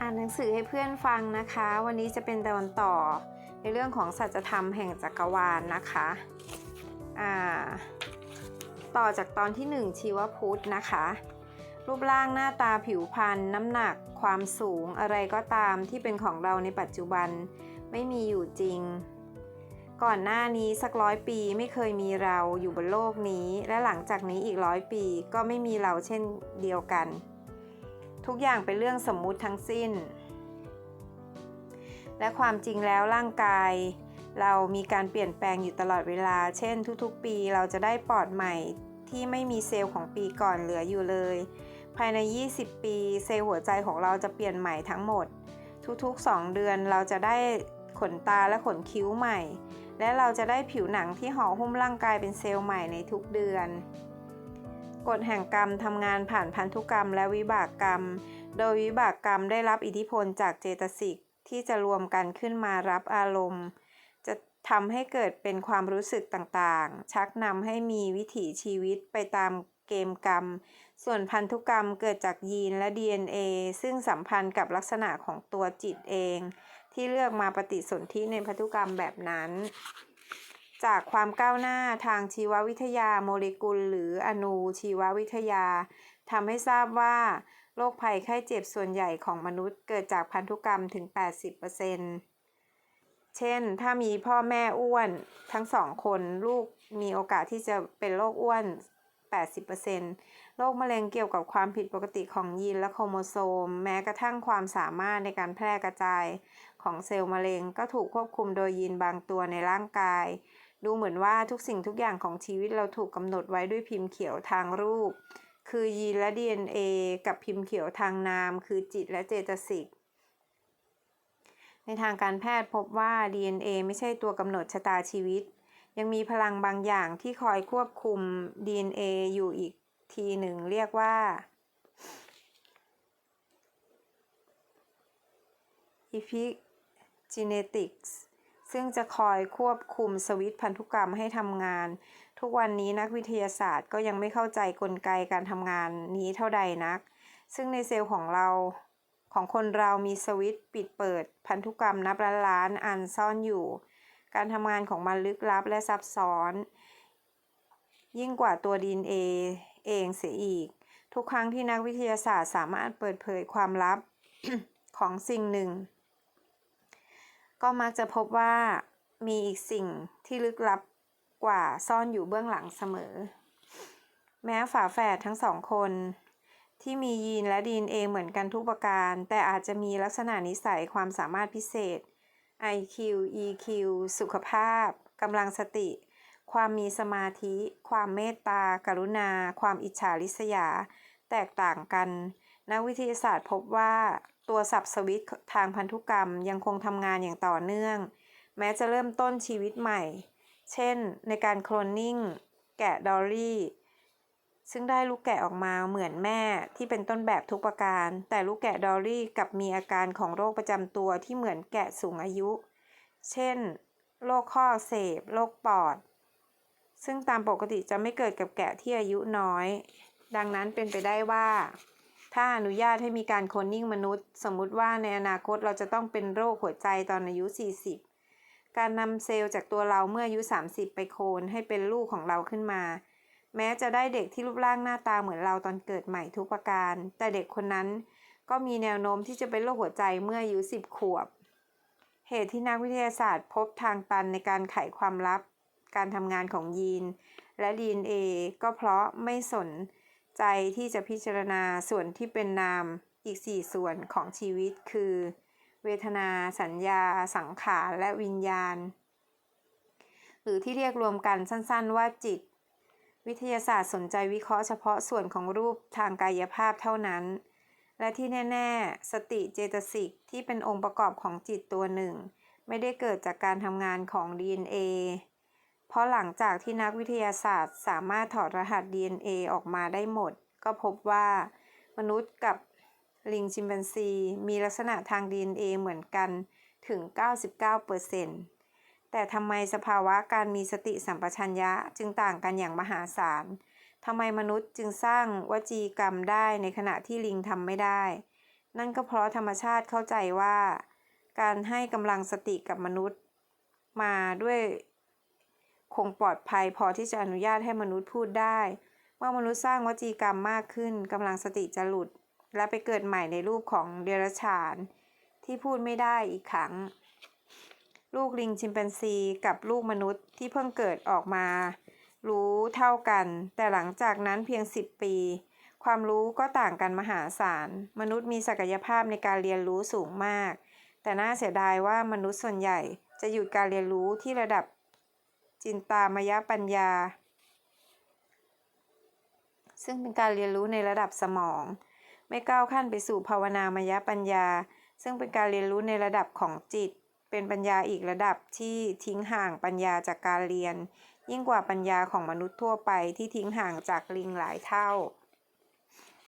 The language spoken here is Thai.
อ่านหนังสือให้เพื่อนฟังนะคะ วันนี้จะเป็นตอนต่อในเรื่องของสัจธรรมแห่งจักรวาลนะคะอ่าต่อจากตอนที่ 1 ชีวพุทธนะคะ รูปร่างหน้าตาผิวพรรณน้ำหนัก ความสูงอะไรก็ตามที่เป็นของเราในปัจจุบันไม่มีอยู่จริง ก่อนหน้านี้สักร้อยปีไม่เคยมีเราอยู่บนโลกนี้ และหลังจากนี้อีกร้อยปีก็ไม่มีเราเช่นเดียวกัน ทุกอย่างเป็นเรื่องสมมุติทั้งสิ้น และความจริงแล้วร่างกาย เรามีการเปลี่ยนแปลงอยู่ตลอดเวลา เช่น ทุกๆ ปีเราจะได้ปอดใหม่ที่ไม่มีเซลล์ของปีก่อนเหลืออยู่เลย ภายใน 20 ปีเซลล์หัวใจของเราจะเปลี่ยนใหม่ทั้งหมด ทุกๆ 2 เดือนเราจะได้ขนตาและขนคิ้วใหม่ และเราจะได้ผิวหนังที่ห่อหุ้มร่างกายเป็นเซลล์ใหม่ในทุกเดือน กฎแห่งกรรมทำงานผ่านพันธุกรรมและวิบากกรรม โดยวิบากกรรมได้รับอิทธิพลจากเจตสิกที่จะรวมกันขึ้นมารับอารมณ์ จะทำให้เกิดเป็นความรู้สึกต่างๆ ชักนำให้มีวิถีชีวิตไปตามเกมกรรม ส่วนพันธุกรรมเกิดจากยีนและ DNA ซึ่งสัมพันธ์กับลักษณะของตัวจิตเอง ที่เลือกมาปฏิสนธิในพันธุกรรมแบบนั้น จากความก้าวหน้าทางชีววิทยาโมเลกุล หรืออนูชีววิทยาทำให้ทราบว่าโรคภัยไข้เจ็บส่วนใหญ่ของมนุษย์เกิดจากพันธุกรรมถึง 80%เช่น ถ้ามีพ่อแม่อ้วนทั้งสองคนลูกมีโอกาสที่จะเป็นโรคอ้วน 80%โรคมะเร็งเกี่ยวกับความผิดปกติของยีนและโครโมโซม แม้กระทั่งความสามารถในการแพร่กระจายของเซลล์มะเร็งก็ถูกควบคุมโดยยีนบางตัวในร่างกาย ดูเหมือนว่าทุกสิ่งทุกอย่างของชีวิตเราถูกกำหนดไว้ด้วยพิมพ์เขียวทางรูป คือยีนและ DNA กับพิมพ์เขียวทางนาม คือจิตและเจตสิก ในทางการแพทย์พบว่า DNA ไม่ใช่ตัวกำหนดชะตาชีวิต ยังมีพลังบางอย่างที่คอยควบคุม DNA อยู่อีกทีหนึ่งเรียกว่า epigenetics ซึ่งจะคอยควบคุมสวิตพันธุกรรมให้ทำงาน ทุกวันนี้นักวิทยาศาสตร์ก็ยังไม่เข้าใจกลไกการทำงานนี้เท่าใดนัก ซึ่งในเซลล์ของเราของคนเรามีสวิตปิดเปิด พันธุกรรมนับล้านล้านอันซ่อนอยู่ การทำงานของมันลึกลับและซับซ้อน ยิ่งกว่าตัว DNA เองเสียอีก ทุกครั้งที่นักวิทยาศาสตร์สามารถเปิดเผยความลับของสิ่งหนึ่ง ก็มักจะพบว่ามีอีกสิ่งที่ลึกลับกว่าซ่อนอยู่เบื้องหลังเสมอ แม้ฝาแฝดทั้งสองคน ที่มียีนและ DNA เหมือนกันทุกประการ แต่อาจจะมีลักษณะนิสัยความสามารถพิเศษ IQ EQ สุขภาพกำลังสติ ความมีสมาธิ ความเมตตา กรุณา ความอิจฉาริษยา แตกต่างกัน นักวิทยาศาสตร์พบว่าตัวสับสวิตทางพันธุกรรมยังคงทำงานอย่างต่อเนื่อง แม้จะเริ่มต้นชีวิตใหม่ เช่น ในการโคลนนิ่ง แกะดอลลี่ ซึ่งได้ลูกแกะออกมาเหมือนแม่ที่เป็นต้นแบบทุกประการ แต่ลูกแกะดอลลี่กลับมีอาการของโรคประจำตัวที่เหมือนแกะสูงอายุ เช่น โรคข้อเสบโรคปอด ซึ่งตามปกติจะไม่เกิดกับแกะที่อายุน้อย ดังนั้นเป็นไปได้ว่า ถ้าอนุญาตให้มีการโคลนนิ่งมนุษย์ สมมุติว่าในอนาคตเราจะต้องเป็นโรคหัวใจตอนอายุ 40 การนำเซลล์จากตัวเราเมื่ออายุ 30 ไปโคลนให้เป็นลูกของเราขึ้นมา แม้จะได้เด็กที่รูปร่างหน้าตาเหมือนเราตอนเกิดใหม่ทุกประการ แต่เด็กคนนั้นก็มีแนวโน้มที่จะเป็นโรคหัวใจเมื่ออายุ 10 ขวบ เหตุที่นักวิทยาศาสตร์พบทางตันในการไขความลับ การทำงานของยีน และ DNA ก็เพราะไม่สน ใจที่จะพิจารณาส่วนที่เป็นนามอีก 4 ส่วนของชีวิตคือ เวทนา สัญญา สังขารและวิญญาณ หรือที่เรียกรวมกันสั้นๆว่าจิต วิทยาศาสตร์สนใจวิเคราะห์เฉพาะส่วนของรูปทางกายภาพเท่านั้น และที่แน่ ๆ สติเจตสิกที่เป็นองค์ประกอบของจิตตัวหนึ่ง ไม่ได้เกิดจากการทำงานของ DNA เพราะหลังจากที่นักวิทยาศาสตร์สามารถถอดรหัส DNA ออกมาได้หมด ก็พบว่ามนุษย์กับลิงชิมแปนซี มีลักษณะทาง DNA เหมือนกันถึง 99%แต่ทำไมสภาวะการมีสติสัมปชัญญะจึงต่างกันอย่างมหาศาลทำไมมนุษย์จึงสร้างวจีกรรมได้ในขณะที่ลิงทำไม่ได้ นั่นก็เพราะธรรมชาติเข้าใจว่า การให้กำลังสติกับมนุษย์ มาด้วย คงปลอดภัยพอที่จะอนุญาตให้มนุษย์พูดได้ เมื่อมนุษย์สร้างวจีกรรมมากขึ้นกำลังสติจะหลุด และไปเกิดใหม่ในรูปของเดรัจฉาน ที่พูดไม่ได้อีกครั้ง ลูกลิงชิมแปนซีกับลูกมนุษย์ที่เพิ่งเกิดออกมา รู้เท่ากัน แต่หลังจากนั้นเพียง 10 ปี ความรู้ก็ต่างกันมหาศาล มนุษย์มีศักยภาพในการเรียนรู้สูงมาก แต่น่าเสียดายว่ามนุษย์ส่วนใหญ่จะหยุดการเรียนรู้ที่ระดับ จินตามยปัญญา ซึ่งเป็นการเรียนรู้ในระดับสมอง ไม่ก้าวขั้นไปสู่ภาวนามยปัญญา ซึ่งเป็นการเรียนรู้ในระดับของจิต เป็นปัญญาอีกระดับที่ทิ้งห่างปัญญาจากการเรียน ยิ่งกว่าปัญญาของมนุษย์ทั่วไปที่ทิ้งห่างจากลิงหลายเท่า